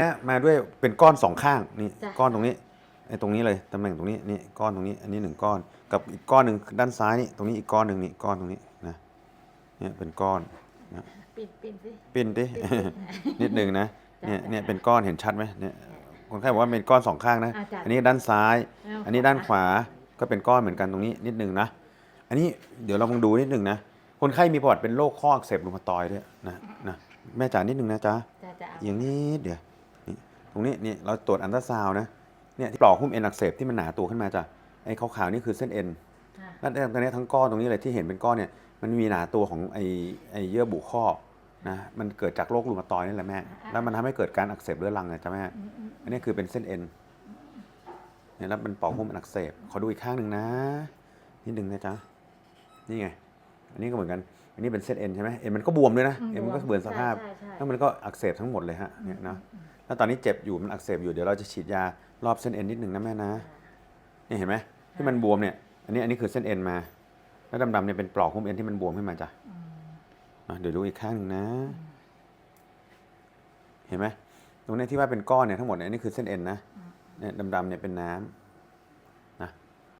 เนี่ยมาด้วยเป็นก้อนสองข้างนี่จ้ะ ก้อนตรงนี้ไอ้ตรงนี้เลยตำแหน่งตรงนี้นี่ก้อนตรงนี้ อันนี้หนึ่งก้อนกับอีกก้อนหนึ่งด้านซ้ายนี่ตรงนี้อีกก้อนหนึ่งนี่ก้อนตรงนี้นะเนี่ยเป็นก้อนปิดปิดสิ ปิ้นดิ นิดหนึ่งนะจ้ะเนี่ยจ้ะเนี่ยเป็นก้อนเห็นชัดไหมเนี่ยคนไข้บอกว่าเป็นก้อนสองข้างนะอ่าจ้ะ อันนี้ด้านซ้ายเอาอันนี้ด้านขวาก็เป็นก้อนเหมือนกันตรงนี้นิดหนึ่งนะ อันนี้เดี๋ยวเราลองดูนิดหนึ่งนะ คนไข้มีประวัติเป็นโรคข้ออักเสบรูมาตอยด์ด้วยนะนะแม่จ๋านิดหนึ่งนะจ๊ะจะจะเอาอย่างนี้เดี๋ยวนี่ ตรงนี้นี่เราตรวจอันตราซาวน์นะเนี่ยที่ปลอกหุ้มเอ็นอักเสบที่มันหนาตัวขึ้นมาจ้ะไอ้ขาวๆนี่คือเส้นเอ็นค่ะแล้วตรงนี้ทั้งก้อนตรงนี้เลยที่เห็นเป็นก้อนเนี่ยมันมีหนาตัวของไอ้ไอ้เยื่อบุข้อนะมันเกิดจากโรครูมาตอยด์นี่แหละแม่แล้วมันทำให้เกิดการอักเสบเรื้อรังนะจ๊ะแม่อืมอืมอันนี้คือเป็นเส้นเอ็นเนี่ยแล้วมันปอกหุ้มเป็นอักเสบขอดูอีกข้างหนึ่งนะนิดหนึ่งนะจ๊ะนี่ไง อันนี้ก็เหมือนกัน อันนี้เป็นเส้นเอ็นใช่ไหมเอ็นมันก็บวมด้วยนะ เอ็นมันก็เบือนสภาพใช่ใช่แล้วมันก็อักเสบทั้งหมดเลยฮะเนี่ยนะแล้วตอนนี้เจ็บอยู่มันอักเสบอยู่เดี๋ยวเราจะฉีดยารอบเส้นเอ็นนิดหนึ่งนะแม่นะนี่เห็นไหมที่มันบวมเนี่ย อันนี้อันนี้คือเส้นเอ็นมา แล้วดำๆเนี่ยเป็นปลอกหุ้มเอ็นที่มันบวมขึ้นมาจ้ะอืมอะเดี๋ยวดูอีกข้างหนึ่งนะ เห็นไหมตรงเนี้ยที่ว่าเป็นก้อนเนี่ยทั้งหมดเนี่ยอันนี่คือเส้นเอ็นนะเนี่ยดำๆเนี่ยเป็นน้ำ